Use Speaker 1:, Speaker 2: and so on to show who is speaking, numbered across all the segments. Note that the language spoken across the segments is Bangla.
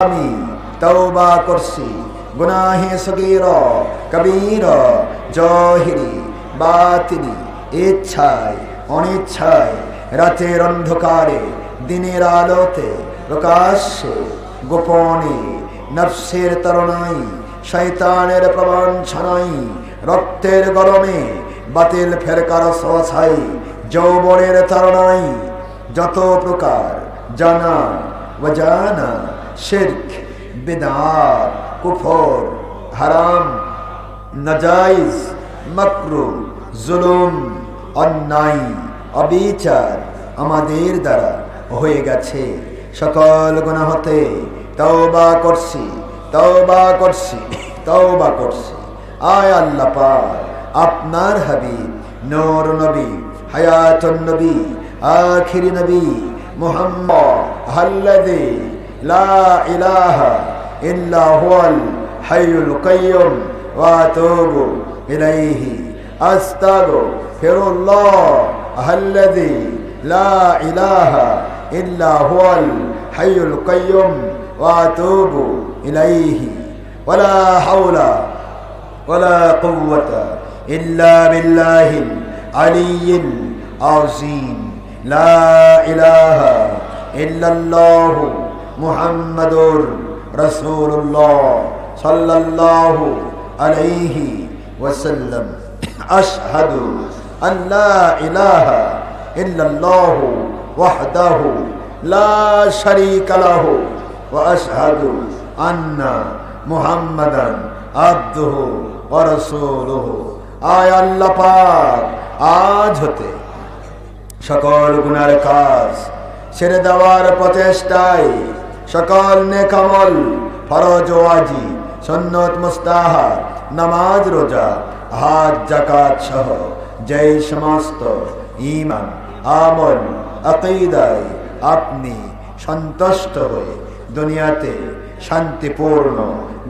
Speaker 1: আমি তওবা করছি। গুনাহে সগীর, কবীর, জহিরি বাতিনি ইচ্ছায়, অনিচ্ছায়, রাতের অন্ধকারে, দিনের আলোতে প্রকাশ্যে, গোপনে, নফসের তরণাই শৈতানের প্রবঞ্চনাই রক্তের গরমে, বাতিল ফেরকার সছাই যৌবনের তরণাই যত প্রকার জানা ওয়াজানা শিরক, বিদাত, কুফর, হারাম, নাজাইজ মকরু জুলুম, অন্যায়, অবিচার আমাদের দ্বারা হয়ে গেছে। সকল গুণা হতে তওবা করছি তওবা করছি তওবা করছি। আয় আল্লাহ পাক, আপনার হাবিব, নূর নবী, হায়াতুন নবী, আখিরি নবী, মুহাম্মদ আল্লাযী لا إله إلا هو الحي القيوم وأتوب إليه. أستغفر الله الذي لا إله إلا هو الحي القيوم وأتوب إليه. ولا حول ولا قوة إلا بالله العلي العظيم. لا إله إلا الله. মুহাম্মাদুর রসুল্লাহ সাল্লাল্লাহু আলাইহি ওয়াসাল্লাম। আশহাদু আন লা ইলাহা ইল্লাল্লাহু ওয়াহদাহু লা শারীকা লাহু ওয়া আশহাদু আন্না মুহাম্মাদান আবদুহু ওয়া রাসূলুহু। আয় আল্লাহ পাক, আজ হতে সকল গুনার কাজ ছেড়ে দেওয়ার প্রচেষ্টায় সকল নেকামল, ফরজ ওয়াজি সন্নত মুস্তাহার নামাজ, রোজা, হাজ জাকাত সহ যেই সমস্ত ইমান আমল, আকিদায় আপনি সন্তুষ্ট হয়ে দুনিয়াতে শান্তিপূর্ণ,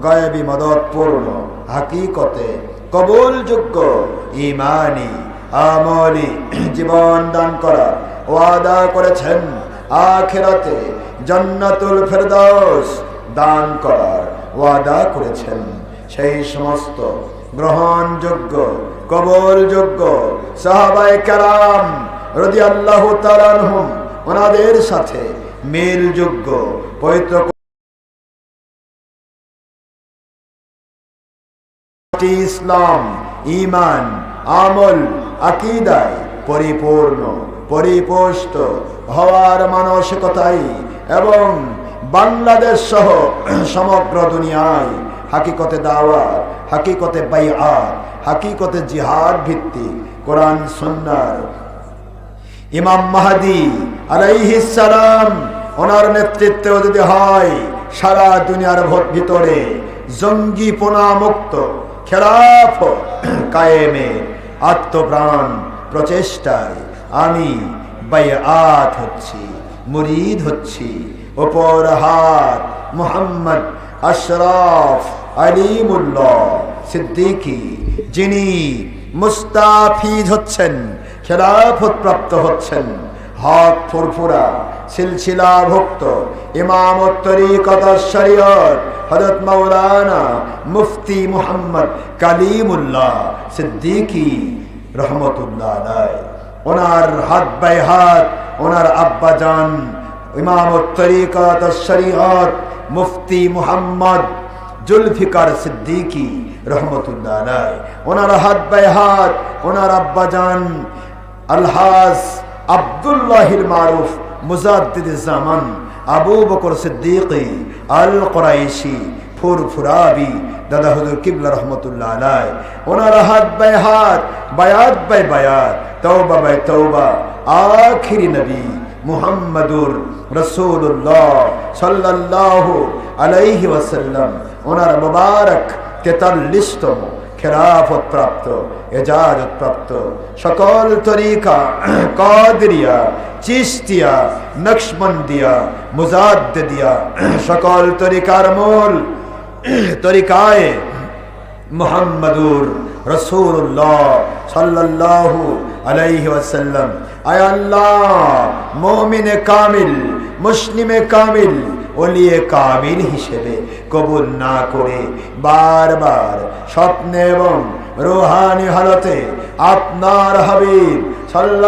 Speaker 1: গয়বী মদতপূর্ণ, হাকিকতে কবুলযোগ্য ইমানি আমলি জীবন দান করা ওয়াদা করেছেন আখেরাতে জান্নাতুল ফেরদাউস দান করার ওয়াদা করেছেন। সেই সমস্ত গ্রহণযোগ্য, কবলযোগ্য সাহাবাই কারাম রদি আল্লাহ তালানহুম ওনাদের সাথে মিলযোগ্য, পবিত্র ইসলাম ইমান আমল, আকিদায় পরিপূর্ণ। পরিপুষ্ট হওয়ার মানসিকতাই এবং বাংলাদেশ সহ সমগ্র দুনিয়ায় হাকিকতে দাওয়াত, হাকিকতে বাইআত হাকিকতে জিহাদ ভিত্তিক কোরআন সন্ন্যার ইমাম মাহাদি সালাম ওনার নেতৃত্বে যদি হয়, সারা দুনিয়ার ভিতরে জঙ্গিপনা মুক্ত খেলাফ, কায়েমে আত্মপ্রাণ প্রচেষ্টায় আমি বাইআত হচ্ছি, মুরিদ হচ্ছি। ওপর হাত মোহাম্মদ আশরাফ আলিমুল্লাহ সিদ্দিকি, যিনি মুস্তাফিজ হচ্ছেন খেলাফত হচ্ছেন। হক ফুরফুরা সিলসিলা ভুক্ত তরিকত শরীয়ত হযরত মাওলানা মুফতি মুহাম্মদ কালিমুল্লাহ সিদ্দিকী। রহমতুল্লাহ আলাই হাত বাই হাত, ওনার আব্বা শরীয়ত মুফতি মুহাম্মদ জুলফিকার সিদ্দিকী রহমতুল্লাহ আলাই ওনার হাত বাই হাত, ওনার আব্বা জান, আলহাজ আব্দুল্লাহিল মারুফ মুজাদ্দিদ জামান, আবু বকর সিদ্দিকী আল কোরাইশি ফুর ফুরাবি। দাদা হুজুর কিবলা রহমতুল্লাহ আলাই ওনার হাত বাই হাত, বায়াত বাই বায়াত তৌবা বাই তৌবা আখিরি নবী মুহাম্মাদুর রসুল্লাহ সাল্লাল্লাহু আলাইহি ওয়াসাল্লাম। ওনার মুবারক তেতাল্লিশতম খেলাফত প্রাপ্ত এজাজত প্রাপ্ত সকল তরিকা, কাদরিয়া চিস্তিয়া নকশবন্দিয়া মুজাদ্দিয়া সকল তরিকার মূল তরিকায় মোহাম্মদুর রসুল্লাহ সাল্লাল্লাহু আলাইহি ওয়াসাল্লাম। আয় আল্লাহ, মুমিনে কামিল, মুসলিমে কামিল অলিয়ে কাবিল হিসেবে কবুল না করে বারবার স্বপ্নে এবং রোহানি হালতে আপনার হাবিব সাল্লাল্লাহু